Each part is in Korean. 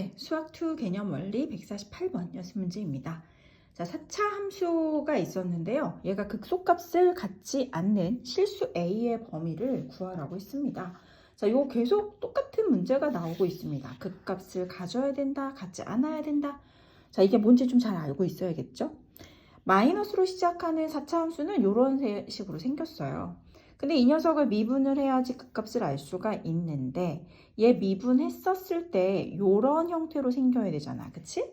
네, 수학 2 개념 원리 148번 연습 문제입니다. 자, 4차 함수가 있었는데요. 얘가 극소값을 갖지 않는 실수 A의 범위를 구하라고 했습니다. 자, 요 계속 똑같은 문제가 나오고 있습니다. 극값을 가져야 된다, 갖지 않아야 된다. 자, 이게 뭔지 좀 잘 알고 있어야겠죠? 마이너스로 시작하는 4차 함수는 이런 식으로 생겼어요. 근데 이 녀석을 미분을 해야지 극값을 알 수가 있는데 얘 미분했었을 때 이런 형태로 생겨야 되잖아. 그치?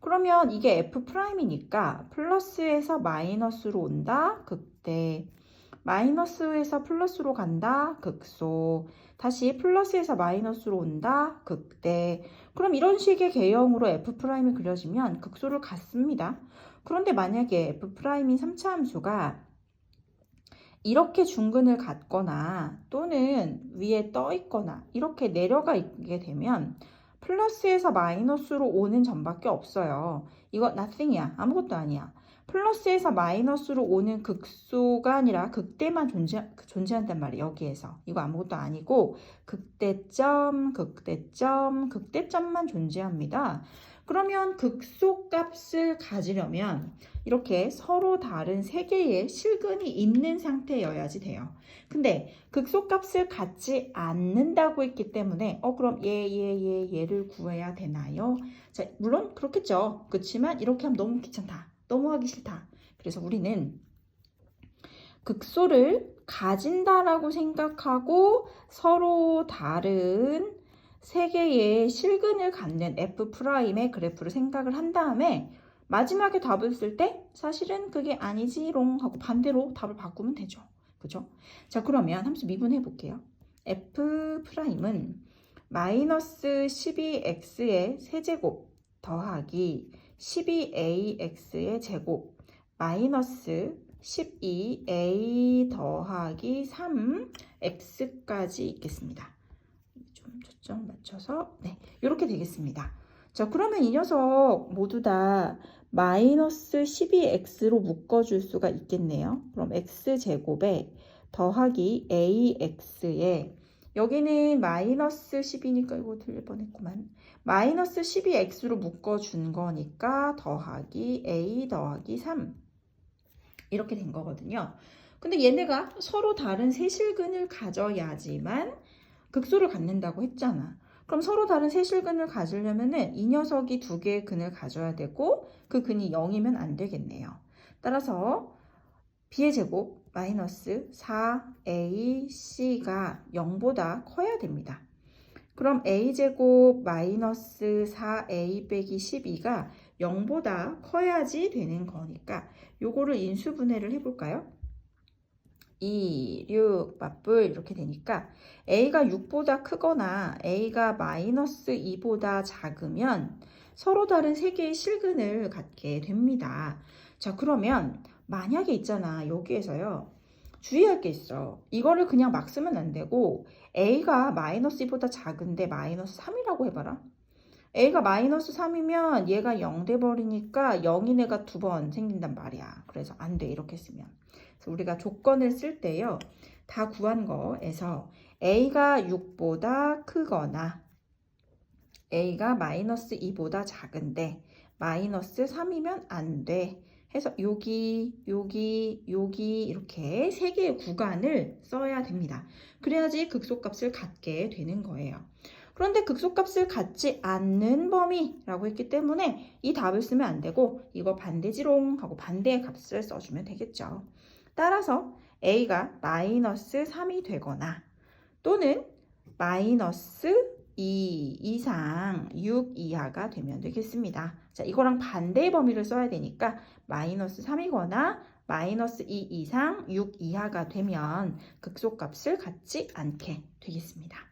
그러면 이게 F'이니까 플러스에서 마이너스로 온다. 극대. 마이너스에서 플러스로 간다. 극소. 다시 플러스에서 마이너스로 온다. 극대. 그럼 이런 식의 개형으로 F'이 그려지면 극소를 갖습니다. 그런데 만약에 F'인 3차 함수가 이렇게 중근을 갖거나 또는 위에 떠 있거나 이렇게 내려가 있게 되면 플러스에서 마이너스로 오는 점밖에 없어요. 이거 nothing이야. 아무것도 아니야. 플러스에서 마이너스로 오는 극소가 아니라 극대만 존재, 존재한단 말이에요. 여기에서. 이거 아무것도 아니고 극대점, 극대점, 극대점만 존재합니다. 그러면 극소값을 가지려면 이렇게 서로 다른 세 개의 실근이 있는 상태여야지 돼요. 근데 극소값을 갖지 않는다고 했기 때문에 어 그럼 얘, 얘, 얘, 얘 를 구해야 되나요? 자, 물론 그렇겠죠. 그렇지만 이렇게 하면 너무 귀찮다. 너무 하기 싫다. 그래서 우리는 극소를 가진다라고 생각하고 서로 다른 세 개의 실근을 갖는 F'의 그래프를 생각을 한 다음에 마지막에 답을 쓸 때 사실은 그게 아니지롱 하고 반대로 답을 바꾸면 되죠. 그죠? 자, 그러면 함수 미분해 볼게요. F'은 마이너스 12x의 세제곱 더하기 12ax의 제곱 마이너스 12a 더하기 3x까지 있겠습니다. 좀 초점 맞춰서 네 이렇게 되겠습니다. 자 그러면 이 녀석 모두 다 마이너스 12x로 묶어줄 수가 있겠네요. 그럼 x제곱에 더하기 ax에 여기는 마이너스 10이니까 이거 들릴 뻔했구만. 마이너스 12x로 묶어준 거니까 더하기 a 더하기 3 이렇게 된 거거든요. 근데 얘네가 서로 다른 세실근을 가져야지만 극소를 갖는다고 했잖아. 그럼 서로 다른 세실근을 가지려면은 이 녀석이 두 개의 근을 가져야 되고 그 근이 0이면 안 되겠네요. 따라서 b의 제곱 마이너스 4ac가 0보다 커야 됩니다. 그럼 a제곱 마이너스 4a 빼기 12가 0보다 커야지 되는 거니까 요거를 인수분해를 해볼까요? 2, 6, 맞불 이렇게 되니까 a가 6보다 크거나 a가 마이너스 2보다 작으면 서로 다른 세 개의 실근을 갖게 됩니다. 자 그러면 만약에 있잖아 여기에서요. 주의할 게 있어. 이거를 그냥 막 쓰면 안 되고 a가 마이너스 2보다 작은데 마이너스 3이라고 해봐라. A가 마이너스 3이면 얘가 0 돼버리니까 0인 애가 두 번 생긴단 말이야. 그래서 안 돼 이렇게 쓰면 우리가 조건을 쓸 때요 다 구한 거에서 a가 6보다 크거나 a가 마이너스 2보다 작은데 마이너스 3이면 안 돼. 해서 여기, 여기, 여기 이렇게 세 개의 구간을 써야 됩니다. 그래야지 극소값을 갖게 되는 거예요. 그런데 극소값을 갖지 않는 범위라고 했기 때문에 이 답을 쓰면 안 되고 이거 반대지롱 하고 반대의 값을 써주면 되겠죠. 따라서 a가 마이너스 3이 되거나 또는 마이너스 2 이상 6 이하가 되면 되겠습니다. 자, 이거랑 반대의 범위를 써야 되니까 마이너스 3이거나 마이너스 2 이상 6 이하가 되면 극소값을 갖지 않게 되겠습니다.